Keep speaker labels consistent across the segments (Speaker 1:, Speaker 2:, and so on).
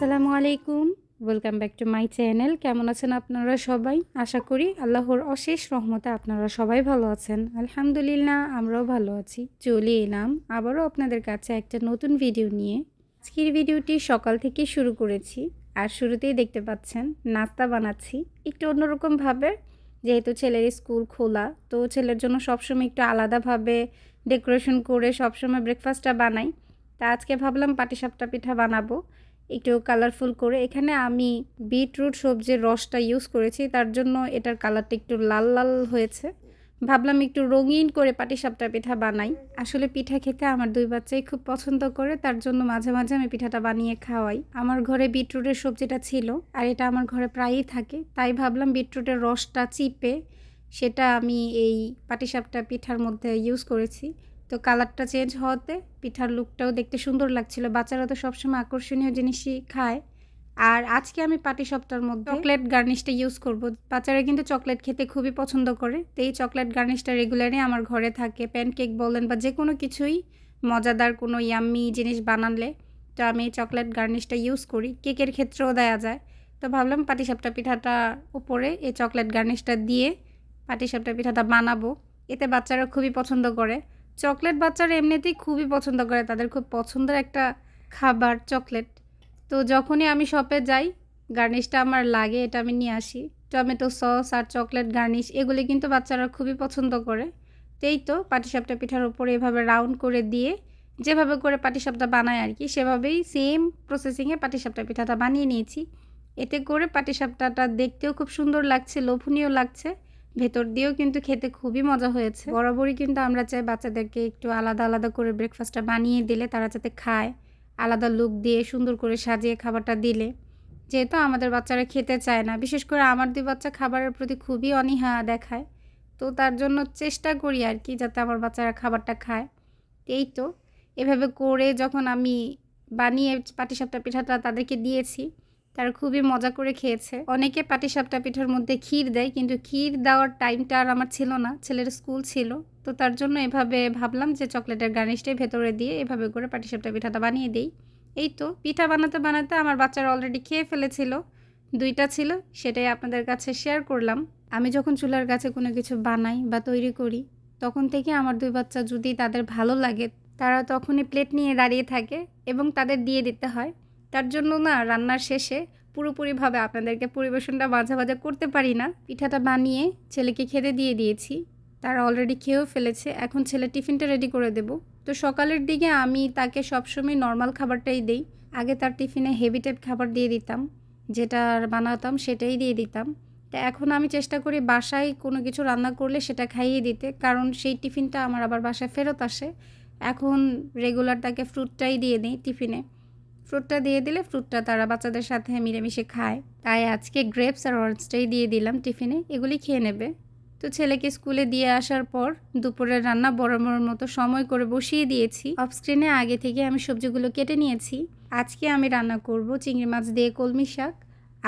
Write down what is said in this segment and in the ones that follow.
Speaker 1: আসসালামু আলাইকুম। Welcome back to my channel কেমন আছেন আপনারা সবাই? আশা করি আল্লাহর অশেষ রহমতে আপনারা সবাই ভালো আছেন। আলহামদুলিল্লাহ, আমরাও ভালো আছি। চলে এলাম আবারও আপনাদের কাছে একটা নতুন ভিডিও নিয়ে। আজকের ভিডিওটি সকাল থেকে শুরু করেছি। আর শুরুতেই দেখতে পাচ্ছেন, নাস্তা বানাচ্ছি। একটু অন্যরকমভাবে যেহেতু ছেলের স্কুল খোলা, তো ছেলের জন্য সবসময় একটু আলাদাভাবে ডেকোরেশন করে সবসময় ব্রেকফাস্টটা বানাই। তা আজকে ভাবলাম পাটিসাপটা পিঠা বানাবো। একটু কালারফুল করে। এখানে আমি বিটরুট সবজির রসটা ইউজ করেছি, তার জন্য এটার কালারটা একটু লাল লাল হয়েছে। ভাবলাম একটু রঙিন করে পাটিসাপটা পিঠা বানাই। আসলে পিঠা খেতে আমার দুই বাচ্চাই খুব পছন্দ করে, তার জন্য মাঝে মাঝে আমি পিঠাটা বানিয়ে খাওয়াই। আমার ঘরে বিটরুটের সবজিটা ছিল, আর এটা আমার ঘরে প্রায়ই থাকে। তাই ভাবলাম বিটরুটের রসটা চিপে, সেটা আমি এই পাটিসাপটা পিঠার মধ্যে ইউজ করেছি। তো কালারটা চেঞ্জ হওয়াতে পিঠার লুকটাও দেখতে সুন্দর লাগছিল। বাচ্চারা তো সবসময় আকর্ষণীয় জিনিসই খায়। আর আজকে আমি পাটি সপ্তাহের মধ্যে চকলেট গার্নিশটা ইউজ করব। বাচ্চারা কিন্তু চকলেট খেতে খুবই পছন্দ করে। তো এই চকলেট গার্নিশটা রেগুলারই আমার ঘরে থাকে। প্যানকেক বলেন বা যে কোনো কিছুই মজাদার কোনো ইয়াম্মি জিনিস বানালে তো আমি এই চকলেট গার্নিশটা ইউজ করি। কেকের ক্ষেত্রেও দেয়া যায়। তো ভাবলাম পাটিসাপটা পিঠাটা উপরে এই চকলেট গার্নিশটা দিয়ে পাটিসাপটা পিঠাটা বানাবো। এতে বাচ্চারা খুবই পছন্দ করে। চকলেট বাচ্চারা এমনিতেই খুবই পছন্দ করে, তাদের খুব পছন্দের একটা খাবার চকলেট। তো যখনই আমি শপে যাই গার্নিশটা আমার লাগে, এটা আমি নিয়ে আসি। টমেটো সস আর চকলেট গার্নিশ এগুলি কিন্তু বাচ্চারা খুবই পছন্দ করে। তো এই তো পাটিসাপটা পিঠার উপরে এভাবে রাউন্ড করে দিয়ে, যেভাবে করে পাটিসাপটা বানায় আর কি, সেভাবেই সেম প্রসেসিংয়ে পাটিসাপটা পিঠাটা বানিয়ে নিয়েছি। এতে করে পাটিসাপটাটা দেখতেও খুব সুন্দর লাগছে, লোভনীয় লাগছে। ভেতর দিয়েও কিন্তু খেতে খুবই মজা হয়েছে। বরাবরই কিন্তু আমরা চাই বাচ্চাদেরকে একটু আলাদা আলাদা করে ব্রেকফাস্টটা বানিয়ে দিলে তারা যাতে খায়, আলাদা লুক দিয়ে সুন্দর করে সাজিয়ে খাবারটা দিলে। যেহেতু আমাদের বাচ্চারা খেতে চায় না, বিশেষ করে আমার দুই বাচ্চা খাবারের প্রতি খুবই অনীহা দেখায়। তো তার জন্য চেষ্টা করি আর কি যাতে আমার বাচ্চারা খাবারটা খায়। এই তো, এভাবে করে যখন আমি বানিয়ে পাটিসাপটা পিঠাটা তাদেরকে দিয়েছি তারা খুবই মজা করে খেয়েছে। অনেকে পাটিসাপটা পিঠার মধ্যে ক্ষীর দেয়, কিন্তু ক্ষীর দেওয়ার টাইমটা আর আমার ছিল না। ছেলের স্কুল ছিল, তো তার জন্য এভাবে ভাবলাম যে চকলেটের গার্নিশটাই ভেতরে দিয়ে এভাবে করে পাটিসাপটা পিঠাটা বানিয়ে দিই। এই তো, পিঠা বানাতে বানাতে আমার বাচ্চারা অলরেডি খেয়ে ফেলেছিল। দুইটা ছিল, সেটাই আপনাদের কাছে শেয়ার করলাম। আমি যখন চুলার কাছে কোনো কিছু বানাই বা তৈরি করি, তখন থেকে আমার দুই বাচ্চা যদি তাদের ভালো লাগে, তারা তখনই প্লেট নিয়ে দাঁড়িয়ে থাকে এবং তাদের দিয়ে দিতে হয়। তার জন্য না রান্নার শেষে পুরোপুরিভাবে আপনাদেরকে পরিবেশনটা মাঝে মাঝে করতে পারি না। পিঠাটা বানিয়ে ছেলেকে খেতে দিয়ে দিয়েছি। তারা অলরেডি খেয়েও ফেলেছে। এখন ছেলে টিফিনটা রেডি করে দেব। তো সকালের দিকে আমি তাকে সবসময় নর্মাল খাবারটাই দেই। আগে তার টিফিনে হেভি টাইপ খাবার দিয়ে দিতাম। যেটা বানাতাম সেটাই দিয়ে দিতাম। তা এখন আমি চেষ্টা করি বাসায় কোনো কিছু রান্না করলে সেটা খাইয়ে দিতে। কারণ সেই টিফিনটা আমার আবার বাসায় ফেরত আসে। এখন রেগুলার তাকে ফ্রুটটাই দিয়ে দিই টিফিনে। ফ্রুটটা দিয়ে দিলে ফ্রুটটা তারা বাচ্চাদের সাথে মিলেমিশে খায়। তাই আজকে গ্রেপস আর অরেঞ্জটাই দিয়ে দিলাম টিফিনে, এগুলি খেয়ে নেবে। তো ছেলেকে স্কুলে দিয়ে আসার পর দুপুরের রান্না বরাবর মতো সময় করে বসিয়ে দিয়েছি। অফ স্ক্রিনে আগে থেকে আমি সবজিগুলো কেটে নিয়েছি। আজকে আমি রান্না করব চিংড়ি মাছ দিয়ে কলমি শাক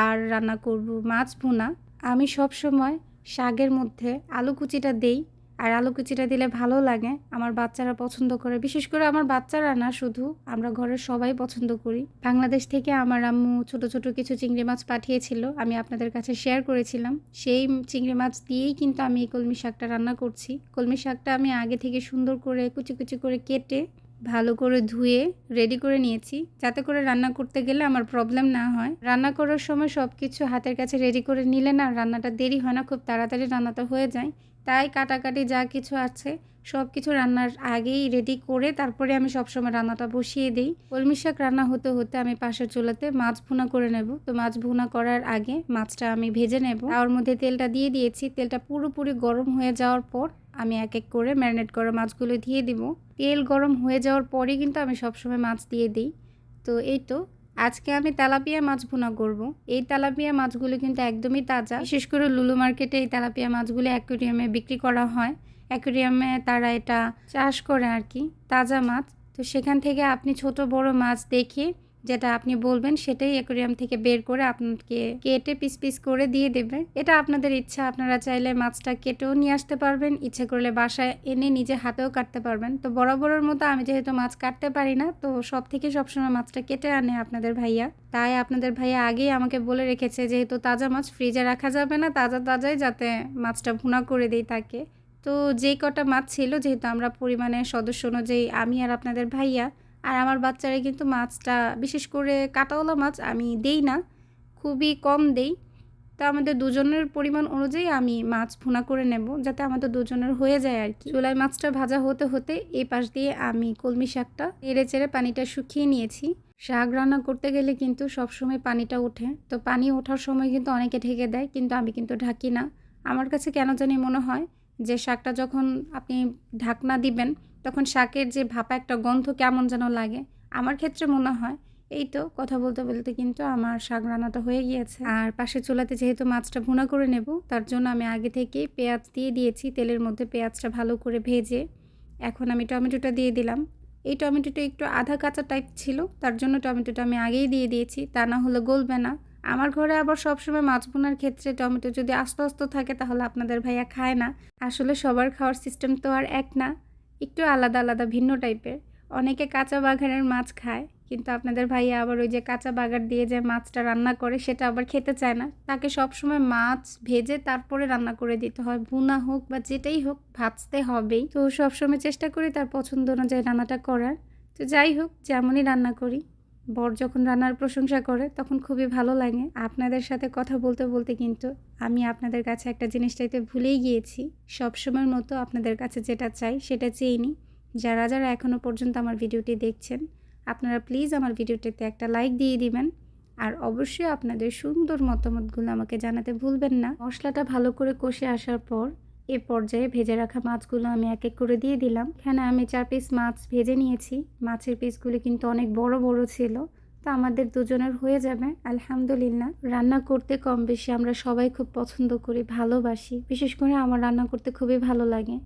Speaker 1: আর রান্না করব মাছ ভুনা। আমি সব সময় শাকের মধ্যে আলু কুচিটা দেই আর আলু কুচিটা দিলে ভালো লাগে। আমার বাচ্চারা পছন্দ করে। বিশেষ করে আমার বাচ্চারা না, শুধু আমরা ঘরের সবাই পছন্দ করি। বাংলাদেশ থেকে আমার আম্মু ছোট ছোট কিছু চিংড়ি মাছ পাঠিয়েছিল। আমি আপনাদের কাছে শেয়ার করেছিলাম। সেই চিংড়ি মাছ দিয়েই কিন্তু আমি এই কলমি শাকটা রান্না করছি। কলমি শাকটা আমি আগে থেকে সুন্দর করে, কুচি কুচি করে কেটে, ভালো করে ধুয়ে রেডি করে নিয়েছি। যাতে করে রান্না করতে গেলে আমার প্রবলেম না হয়। রান্না করার সময় সব কিছু হাতের কাছে রেডি করে নিলে না, রান্নাটা দেরি হয় না। খুব তাড়াতাড়ি রান্নাটা হয়ে যায়। তাই কাটাকাটি যা কিছু আছে, সব কিছু রান্নার আগেই রেডি করে তারপরে আমি সবসময় রান্নাটা বসিয়ে দিই। কলমি শাক রান্না হতে হতে আমি পাশের চুলাতে মাছ ভুনা করে নেব। তো মাছ ভুনা করার আগে মাছটা আমি ভেজে নেব। তার মধ্যে তেলটা দিয়ে দিয়েছি। তেলটা পুরোপুরি গরম হয়ে যাওয়ার পর আমি এক এক করে ম্যারিনেট করা মাছগুলো দিয়ে দিব। তেল গরম হয়ে যাওয়ার পরে কিন্তু আমি সবসময় মাছ দিয়ে দিই। তো এই তো আজকে আমি তেলাপিয়া মাছ ভুনা করব। এই তেলাপিয়া মাছগুলো কিন্তু একদমই তাজা। বিশেষ করে লুলু মার্কেটে এই তেলাপিয়া মাছগুলো অ্যাকোরিয়ামে বিক্রি করা হয়। অ্যাকোরিয়ামে তারা এটা চাষ করে আর কি, তাজা মাছ। তো সেখান থেকে আপনি ছোট বড় মাছ দেখে যেটা আপনি বলবেন সেটাই অ্যাকোরিয়াম থেকে বের করে আপনাকে কেটে পিস পিস করে দিয়ে দেবে। এটা আপনাদের ইচ্ছা, আপনারা চাইলে মাছটা কেটেও নিয়ে আসতে পারবেন, ইচ্ছে করলে বাসায় এনে নিজে হাতেও কাটতে পারবেন। তো বরাবরের মতো আমি যেহেতু মাছ কাটতে পারি না, তো সব থেকে সবসময় মাছটা কেটে আনে আপনাদের ভাইয়া। তাই আপনাদের ভাইয়া আগেই আমাকে বলে রেখেছে যেহেতু তাজা মাছ ফ্রিজে রাখা যাবে না, তাজা তাজাই যাতে মাছটা ভুনা করে দিই তাকে। তো যেই কটা মাছ ছিল, যেহেতু আমরা পরিমাণে সদস্য অনুযায়ী আমি আর আপনাদের ভাইয়া আর আমার বাচ্চারা কিন্তু মাছটা, বিশেষ করে কাটাওয়ালা মাছ আমি দেই না, খুবই কম দেই। তো আমাদের দুজনের পরিমাণ অনুযায়ী আমি মাছ ভুনা করে নেব যাতে আমাদের দুজনের হয়ে যায় আর কি। চুলাই মাছটা ভাজা হতে হতে এই পাশ দিয়ে আমি কলমি শাকটা এড়ে চেড়ে পানিটা শুকিয়ে নিয়েছি। শাক রান্না করতে গেলে কিন্তু সবসময় পানিটা ওঠে। তো পানি ওঠার সময় কিন্তু অনেকে ঢেকে দেয়, কিন্তু আমি কিন্তু ঢাকি না। আমার কাছে কেন জানি মনে হয় যে শাকটা যখন আপনি ঢাকনা দিবেন তখন শাকের যে ভাপা একটা গন্ধ কেমন যেন লাগে। আমার ক্ষেত্রে মনে হয় এই তো কথা বলতে বলতে কিন্তু আমার শাক রান্নাটা হয়ে গিয়েছে। আর পাশে চুলাতে যেহেতু মাছটা ভুনা করে নেব, তার জন্য আমি আগে থেকেই পেঁয়াজ দিয়ে দিয়েছি, তেলের মধ্যে পেঁয়াজটা ভালো করে ভেজে। এখন আমি টমেটোটা দিয়ে দিলাম। এই টমেটোটা একটু আধা কাঁচা টাইপ ছিল, তার জন্য টমেটোটা আমি আগেই দিয়ে দিয়েছি, তা না হলে গলবে না। আমার ঘরে আবার সবসময় মাছ বোনার ক্ষেত্রে টমেটো যদি আস্ত আস্তে থাকে, তাহলে আপনাদের ভাইয়া খায় না। আসলে সবার খাওয়ার সিস্টেম তো আর এক না। একটু আলাদা আলাদা, ভিন্ন টাইপের। অনেকে কাঁচা বাঘারের মাছ খায়, কিন্তু আপনাদের ভাইয়া আবার ওই যে কাঁচা বাগার দিয়ে যে মাছটা রান্না করে, সেটা আবার খেতে চায় না। তাকে সবসময় মাছ ভেজে তারপরে রান্না করে দিতে হয়। ভুনা হোক বা যেটাই হোক, ভাজতে হবেই। তো সবসময় চেষ্টা করি তার পছন্দ অনুযায়ী রান্নাটা করার। তো যাই হোক, যেমনই রান্না করি। বর যখন রান্নার প্রশংসা করে, তখন খুবই ভালো লাগে। আপনাদের সাথে কথা বলতে বলতে কিন্তু আমি আপনাদের কাছে একটা জিনিস চাইতে ভুলেই গিয়েছি। সবসময়ের মতো আপনাদের কাছে যেটা চাই, সেটা চেয়ে নিই। যারা যারা এখনও পর্যন্ত আমার ভিডিওটি দেখছেন, আপনারা প্লিজ আমার ভিডিওটিতে একটা লাইক দিয়ে দিবেন। আর অবশ্যই আপনাদের সুন্দর মতামতগুলো আমাকে জানাতে ভুলবেন না। মশলাটা ভালো করে কষে আসার পর এ পর্যায়ে ভেজে রাখা মাছগুলো আমি এক এক করে দিয়ে দিলাম। এখানে আমি চার পিস মাছ ভেজে নিয়েছি। মাছের পিসগুলি কিন্তু অনেক বড় বড় ছিল। তো আমাদের দুজনের হয়ে যাবে। আলহামদুলিল্লাহ। রান্না করতে কম বেশি আমরা সবাই খুব পছন্দ করি, ভালোবাসি। বিশেষ করে আমার রান্না করতে খুবই ভালো লাগে।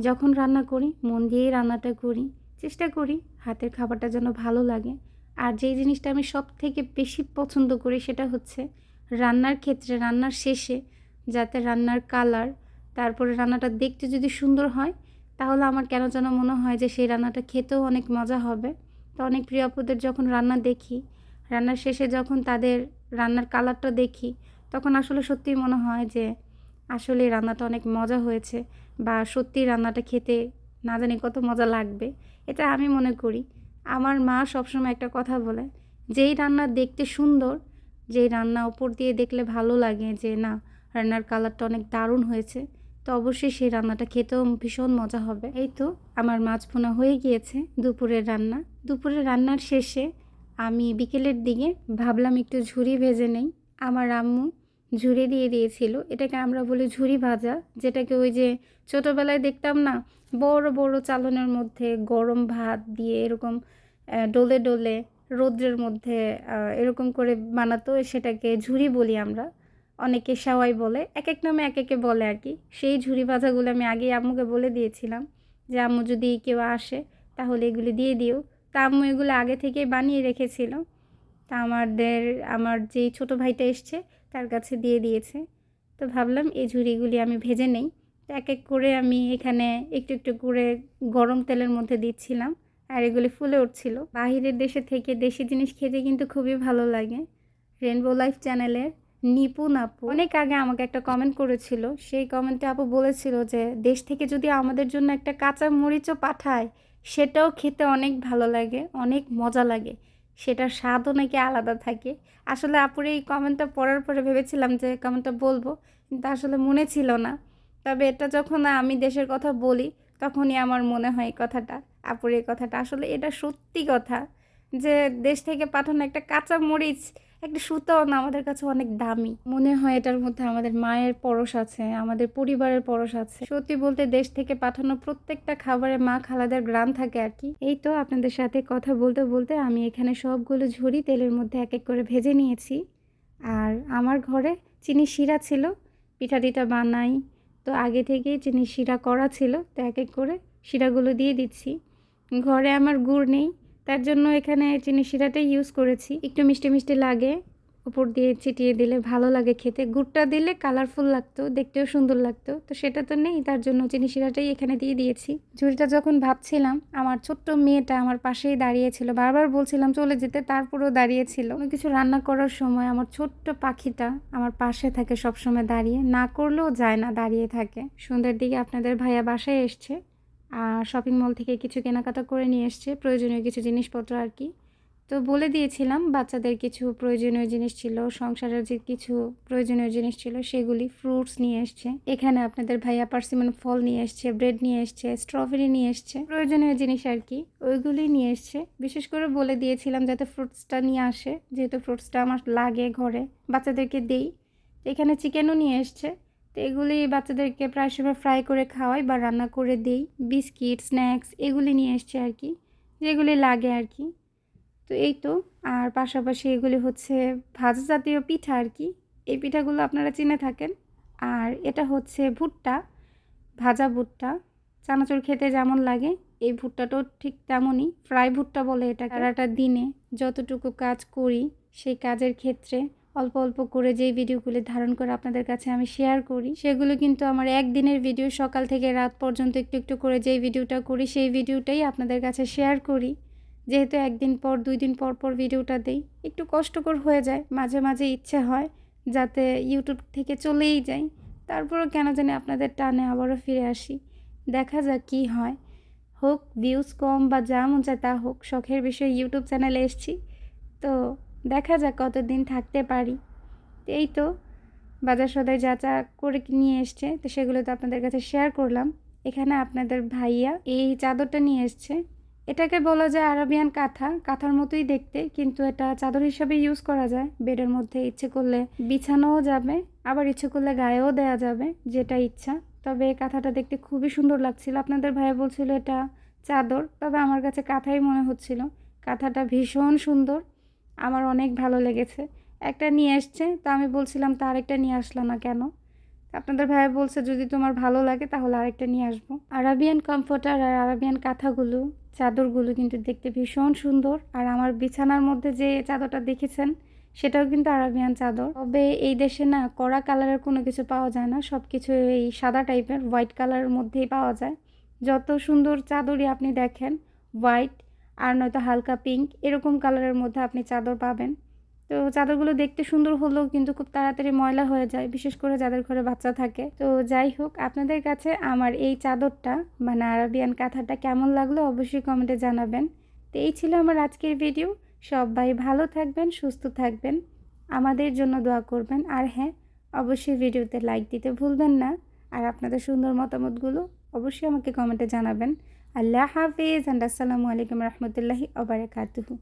Speaker 1: যখন রান্না করি, মন দিয়েই রান্নাটা করি। চেষ্টা করি হাতের খাবারটা যেন ভালো লাগে। আর যেই জিনিসটা আমি সব থেকে বেশি পছন্দ করি সেটা হচ্ছে রান্নার ক্ষেত্রে, রান্নার শেষে যাতে রান্নার কালার তারপরে রান্নাটা দেখতে যদি সুন্দর হয়, তাহলে আমার কেন যেন মনে হয় যে সেই রান্নাটা খেতেও অনেক মজা হবে। তো অনেক প্রিয় আপুদের যখন রান্না দেখি, রান্নার শেষে যখন তাদের রান্নার কালারটা দেখি, তখন আসলে সত্যিই মনে হয় যে আসলে রান্নাটা অনেক মজা হয়েছে বা সত্যি রান্নাটা খেতে না জানি কত মজা লাগবে। এটা আমি মনে করি। আমার মা সবসময় একটা কথা বলে, যেই রান্না দেখতে সুন্দর, যেই রান্না ওপর দিয়ে দেখলে ভালো লাগে যে না, রান্নার কালারটা অনেক দারুণ হয়েছে। তো অবশ্যই সেই রান্নাটা খেতেও ভীষণ মজা হবে। এই তো আমার মাছ ভুনা হয়ে গিয়েছে দুপুরের রান্না। দুপুরের রান্নার শেষে আমি বিকেলের দিকে ভাবলাম একটু ঝুড়ি ভেজে নেই। আমার আম্মু ঝুরি দিয়ে দিয়েছিল। এটাকে আমরা বলি ঝুড়ি ভাজা, যেটাকে ওই যে ছোটোবেলায় দেখতাম না, বড় বড় চালনের মধ্যে গরম ভাত দিয়ে এরকম ডলে ডলে রৌদ্রের মধ্যে এরকম করে বানাতো, সেটাকে ঝুড়ি বলি আমরা। অনেকে সাওয়াই বলে এক এক নামে এক একে বলে আর কি। সেই ঝুড়ি ভাজাগুলো আমি আগেই আম্মুকে বলে দিয়েছিলাম যে, আম্মু যদি কেউ আসে তাহলে এগুলি দিয়ে দিও। তা আম্মু এগুলো আগে থেকেই বানিয়ে রেখেছিল। তা আমাদের, আমার যেই ছোটো ভাইটা এসছে তার কাছে দিয়ে দিয়েছে। তো ভাবলাম এই ঝুড়িগুলি আমি ভেজে নেই। এক এক করে আমি এখানে একটু একটু করে গরম তেলের মধ্যে দিচ্ছিলাম আর এগুলি ফুলে উঠছিল। বাহিরের দেশে থেকে দেশি জিনিস খেতে কিন্তু খুবই ভালো লাগে। রেনবো লাইফ চ্যানেলের নিপুণ আপু অনেক আগে আমাকে একটা কমেন্ট করেছিল। সেই কমেন্টে আপু বলেছিল যে, দেশ থেকে যদি আমাদের জন্য একটা কাঁচা মরিচও পাঠায়, সেটাও খেতে অনেক ভালো লাগে, অনেক মজা লাগে। সেটার স্বাদও নাকি আলাদা থাকে। আসলে আপুর এই কমেন্টটা পড়ার পরে ভেবেছিলাম যে কমেন্টটা বলব, কিন্তু আসলে মনে ছিল না। তবে এটা যখন আমি দেশের কথা বলি, তখনই আমার মনে হয় এই কথাটা, আপুর এই কথাটা। আসলে এটা সত্যি কথা যে, দেশ থেকে পাঠানো একটা কাঁচা মরিচ একটা সুতাও না আমাদের কাছে অনেক দামি। মনে হয় এটার মধ্যে আমাদের মায়ের পরশ আছে, আমাদের পরিবারের পরশ আছে। সত্যি বলতে দেশ থেকে পাঠানো প্রত্যেকটা খাবারে মা খালাদের গ্রাম থাকে আর কি। এই তো আপনাদের সাথে কথা বলতে বলতে আমি এখানে সবগুলো ঝুড়ি তেলের মধ্যে এক এক করে ভেজে নিয়েছি। আর আমার ঘরে চিনি শিরা ছিল পিঠা টিঠা বানাই। তো আগে থেকেই চিনি শিরা করা ছিল, তো এক এক করে শিরাগুলো দিয়ে দিচ্ছি। ঘরে আমার গুড় নেই তার জন্য এখানে চিনি শিরাটাই ইউজ করেছি। একটু মিষ্টি মিষ্টি লাগে, উপর দিয়ে ছিটিয়ে দিলে ভালো লাগে খেতে। গুড়টা দিলে কালারফুল লাগতো, দেখতেও সুন্দর লাগতো। তো সেটা তো নেই, তার জন্য চিনি শিরাটাই এখানে দিয়ে দিয়েছি। ঝুড়িটা যখন ভাবছিলাম, আমার ছোট্ট মেয়েটা আমার পাশেই দাঁড়িয়েছিল। বারবার বলছিলাম, চলে যেতে। তারপরেও দাঁড়িয়েছিল। কিছু রান্না করার সময় আমার ছোট্ট পাখিটা আমার পাশে থাকে সবসময় দাঁড়িয়ে। না করলেও যায় না দাঁড়িয়ে থাকে। সন্ধ্যের দিকে আপনাদের ভাইয়া বাসায় এসছে। শপিং মল থেকে কিছু কেনাকাটা করে নিয়ে এসছে, প্রয়োজনীয় কিছু জিনিসপত্র আর কি। তো বলে দিয়েছিলাম, বাচ্চাদের কিছু প্রয়োজনীয় জিনিস ছিল, সংসারের যে কিছু প্রয়োজনীয় জিনিস ছিল, সেগুলি ফ্রুটস নিয়ে এসছে। এখানে আপনাদের ভাইয়া পার্সিমন ফল নিয়ে এসছে ব্রেড নিয়ে এসছে স্ট্রবেরি নিয়ে এসছে, প্রয়োজনীয় জিনিস আর কি, ওইগুলি নিয়ে এসছে। বিশেষ করে বলে দিয়েছিলাম যাতে ফ্রুটসটা নিয়ে আসে, যেহেতু ফ্রুটসটা আমার লাগে ঘরে, বাচ্চাদেরকে দেই। এখানে চিকেনও নিয়ে এসছে তো এগুলি বাচ্চাদেরকে প্রায় সময় ফ্রাই করে খাওয়াই বা রান্না করে দিই। বিস্কিট স্ন্যাক্স এগুলি নিয়ে এসছে আর কি, যেগুলি লাগে আর কি। তো এই তো, আর পাশাপাশি এগুলি হচ্ছে ভাজা জাতীয় পিঠা আর কি। এই পিঠাগুলো আপনারা চিনে থাকেন। আর এটা হচ্ছে ভুট্টা, ভাজা ভুট্টা। চানাচুর খেতে যেমন লাগে, এই ভুট্টাটাও ঠিক তেমনই। ফ্রাই ভুট্টা বলে এটা সারাটা দিনে যতটুকু কাজ করি, সেই কাজের ক্ষেত্রে অল্প অল্প করে যেই ভিডিওগুলি ধারণ করে আপনাদের কাছে আমি শেয়ার করি, সেগুলো কিন্তু আমার একদিনের ভিডিও সকাল থেকে রাত পর্যন্ত একটু একটু করে যেই ভিডিওটা করি, সেই ভিডিওটাই আপনাদের কাছে শেয়ার করি। যেহেতু একদিন পর, দুই দিন পর পর ভিডিওটা দিই, একটু কষ্টকর হয়ে যায়, মাঝে মাঝে ইচ্ছে হয় যাতে ইউটিউব থেকে চলেই যাই। তারপরও কেন জানি আপনাদের টানে আবারও ফিরে আসি। দেখা যাক কী হয়। হোক ভিউজ কম বা যা মন চায় তা হোক, শখের বিষয়ে ইউটিউব চ্যানেলে এসছি। তো দেখা যাক কতদিন থাকতে পারি। এই তো, বাজার সদাই যা যা করে নিয়ে এসছে, তো সেগুলো তো আপনাদের কাছে শেয়ার করলাম। এখানে আপনাদের ভাইয়া এই চাদরটা নিয়ে এসছে। এটাকে বলা যায় আরবিয়ান কাঁথা, কাঁথার মতোই দেখতে, কিন্তু এটা চাদর হিসাবে ইউজ করা যায়। বেডের মধ্যে ইচ্ছে করলে বিছানোও যাবে, আবার ইচ্ছে করলে গায়েও দেওয়া যাবে, যেটা ইচ্ছা। তবে এই কাঁথাটা দেখতে খুবই সুন্দর লাগছিল। আপনাদের ভাইয়া বলছিল এটা চাদর, তবে আমার কাছে কাঁথাই মনে হচ্ছিল। কাঁথাটা ভীষণ সুন্দর। আমার অনেক ভালো লেগেছে। একটা নিয়ে এসছে, তো আমি বলছিলাম তার আরেকটা নিয়ে আসলো না কেন? আপনাদের ভাইয়া বলছে, যদি তোমার ভালো লাগে, তাহলে আরেকটা নিয়ে আসব। আরাবিয়ান কমফোর্টার আর আরাবিয়ান কাঁথাগুলো, চাদরগুলো কিন্তু দেখতে ভীষণ সুন্দর। আর আমার বিছানার মধ্যে যে চাদরটা দেখেছেন, সেটাও কিন্তু আরাবিয়ান চাদর। তবে এই দেশে না কড়া কালারের কোনো কিছু পাওয়া যায় না সব কিছু এই সাদা টাইপের, হোয়াইট কালারের মধ্যেই পাওয়া যায়। যত সুন্দর চাদরই আপনি দেখেন, হোয়াইট আর নয়তো হালকা পিঙ্ক এরকম কালারের মধ্যে আপনি চাদর পাবেন। তো চাদরগুলো দেখতে সুন্দর হলেও কিন্তু খুব তাড়াতাড়ি ময়লা হয়ে যায়, বিশেষ করে যাদের ঘরে বাচ্চা থাকে। তো যাই হোক, আপনাদের কাছে আমার এই চাদরটা মানে আরবিয়ান কাঁথাটা কেমন লাগল অবশ্যই কমেন্টে জানাবেন। তো এই ছিল আমার আজকের ভিডিও সবাই ভালো থাকবেন, সুস্থ থাকবেন, আমাদের জন্য দোয়া করবেন। আর হ্যাঁ অবশ্যই ভিডিওতে লাইক দিতে ভুলবেন না। আর আপনাদের সুন্দর মতামতগুলো অবশ্যই আমাকে কমেন্টে জানাবেন। আল্লাহ হাফিজ অ্যান্ড আসসালামু আলাইকুম রহমতুল্লাহি আবরাকাতুহু